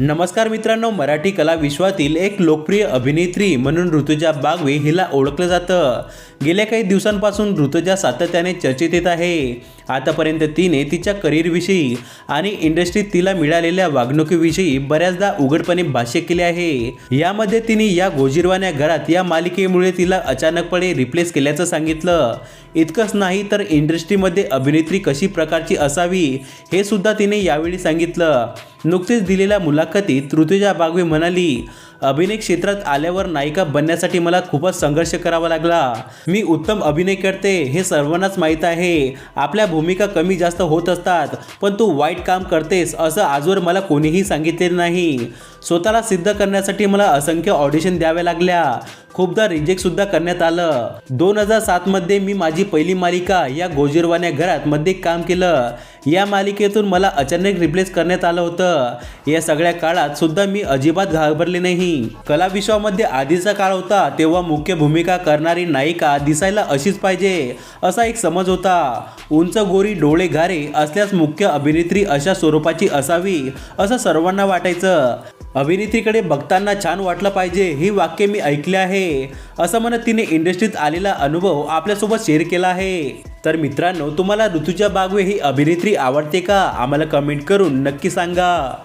नमस्कार मित्रांनो मराठी कला विश्वातील एक लोकप्रिय अभिनेत्री म्हणून ऋतुजा बागवे हिला ओळखलं जातं. गेल्या काही दिवसांपासून ऋतुजा सातत्याने चर्चेत येत आहे. आतापर्यंत तिने तिच्या करिअरविषयी आणि इंडस्ट्रीत तिला मिळालेल्या वागणुकीविषयी बऱ्याचदा उघडपणे भाष्य केले आहे. यामध्ये तिने या गोजिरवान्या घरात या मालिकेमुळे तिला अचानकपणे रिप्लेस केल्याचं सांगितलं. इतकंच नाही तर इंडस्ट्रीमध्ये अभिनेत्री कशी प्रकारची असावी हे सुद्धा तिने यावेळी सांगितलं. नुकतीच दिलेल्या मुलाखतीत ऋतुजा बागवे म्हणाली अभिनय क्षेत्रात आल्यावर नायिका बनण्यासाठी मला खूपच संघर्ष करावा लागला. मी उत्तम अभिनय करते हे सर्वांनाच माहीत आहे. आपल्या भूमिका कमी जास्त होत असतात पण तू वाईट काम करतेस असं आजवर मला कोणीही सांगितलेलं नाही. स्वतःला सिद्ध करण्यासाठी मला असंख्य ऑडिशन द्याव्या लागल्या. खूपदा रिजेक्ट सुद्धा करण्यात आलं. दोन हजार सातमध्ये मी माझी पहिली मालिका या गोजीरवाण्या घरात मध्ये काम केलं. या मालिकेतून मला अचानक रिप्लेस करण्यात आलं होतं. या सगळ्या काळात सुद्धा मी अजिबात घाबरले नाही. कला विश्वामध्ये आधीचा काळ होता तेव्हा मुख्य भूमिका करणारी नायिका दिसायला अशीच पाहिजे असा एक समज होता. उंच गोरी डोळे घारे असल्यास मुख्य अभिनेत्री अशा स्वरूपाची असावी असं सर्वांना वाटायचं. अभिनेत्रीकडे बघताना छान वाटलं पाहिजे ही वाक्य मी ऐकले आहे. असं म्हणत तिने इंडस्ट्रीत आलेला अनुभव आपल्यासोबत शेअर केला आहे. तर मित्रांनो तुम्हाला ऋतुजा बागवे ही अभिनेत्री आवडते का? आम्हाला कमेंट करून नक्की सांगा.